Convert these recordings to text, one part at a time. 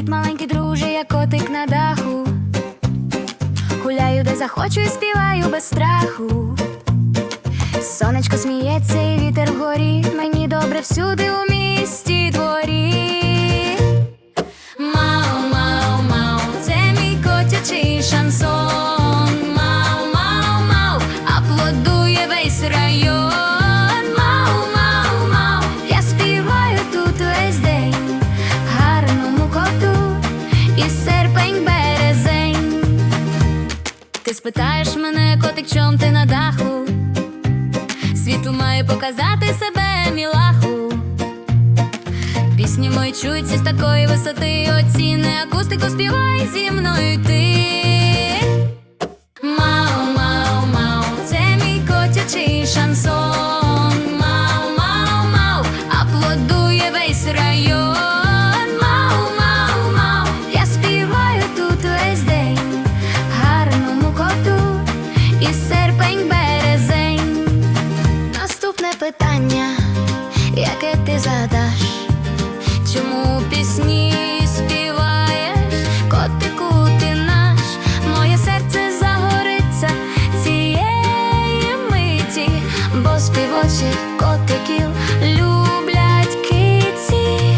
привіт, маленький друже, як котик на даху. Гуляю, де захочу і співаю без страху. Сонечко сміється, і вітер вгорі. Мені добре всюди у місті дворі. Мау, мау, мау, це мій котячий шансон. Мау, мау, мау, аплодує весь район. Ти спитаєш мене, котик, чом ти на даху? Світу має показати себе, мілаху. Пісні мої чуються з такої висоти, оціни акустику співай зі мною ти. Питання, яке ти задаш? Чому пісні співаєш, котику ти наш, моє серце загориться цієї миті, бо співочих котиків люблять киці.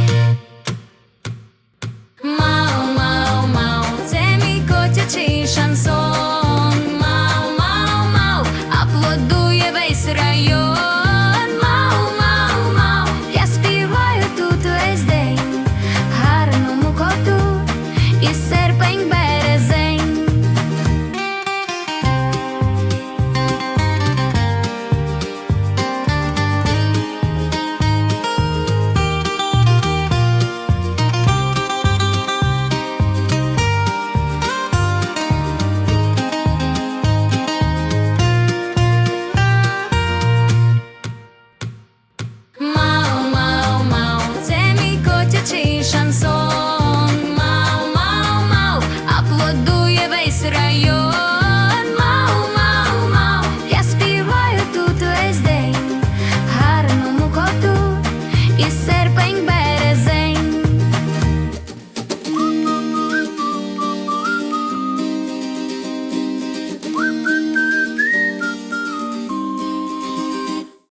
Мау, мау, мау, це мій котячий шансон. Мау, мау, мау, аплодує весь район. Весь район.